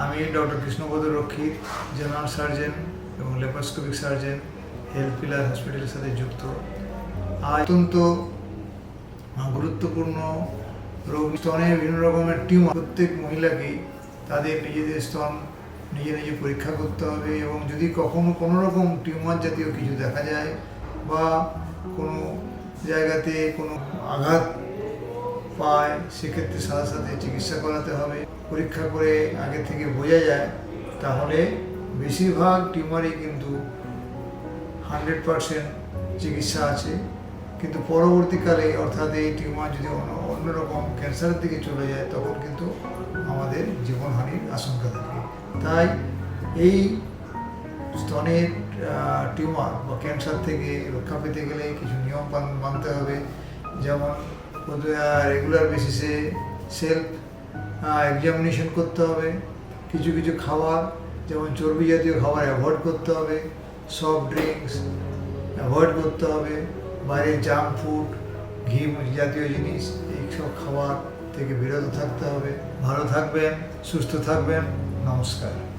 আমি ডক্টর কৃষ্ণপদ রক্ষিত, general surgeon এবং লেপারোস্কোপিক সার্জন, হেলথ পিলার হসপিটালের সাথে যুক্ত। অত্যন্ত গুরুত্বপূর্ণ রোগ, স্তনে বিভিন্ন রকমের টিউমার। প্রত্যেক মহিলাকেই তাদের নিজেদের স্তন নিজে নিজে পরীক্ষা করতে হবে এবং যদি কখনো কোনো রকম টিউমার জাতীয় কিছু দেখা যায় বা কোনো জায়গাতে কোনো আঘাত পায়, সেক্ষেত্রে সাথে সাথে চিকিৎসা করাতে হবে। পরীক্ষা করে আগে থেকে বোঝা যায়, তাহলে বেশিরভাগ টিউমারই কিন্তু হান্ড্রেড পারসেন্ট চিকিৎসা আছে। কিন্তু পরবর্তীকালে অর্থাৎ এই টিউমার যদি অন্য অন্যরকম ক্যান্সারের দিকে চলে যায়, তখন কিন্তু আমাদের জীবনহানির আশঙ্কা থাকে। তাই এই স্তনের টিউমার বা ক্যান্সার থেকে রক্ষা পেতে গেলে কিছু নিয়ম মানতে হবে। যেমন রেগুলার বেসিসে সেলফ এক্সামিনেশন করতে হবে। কিছু কিছু খাবার, যেমন চর্বি জাতীয় খাবার অ্যাভয়েড করতে হবে। সফট ড্রিঙ্কস অ্যাভয়েড করতে হবে। বাইরে জাঙ্ক ফুড ঘি জাতীয় জিনিস, এইসব খাবার থেকে বিরত থাকতে হবে। ভালো থাকবেন, সুস্থ থাকবেন। নমস্কার।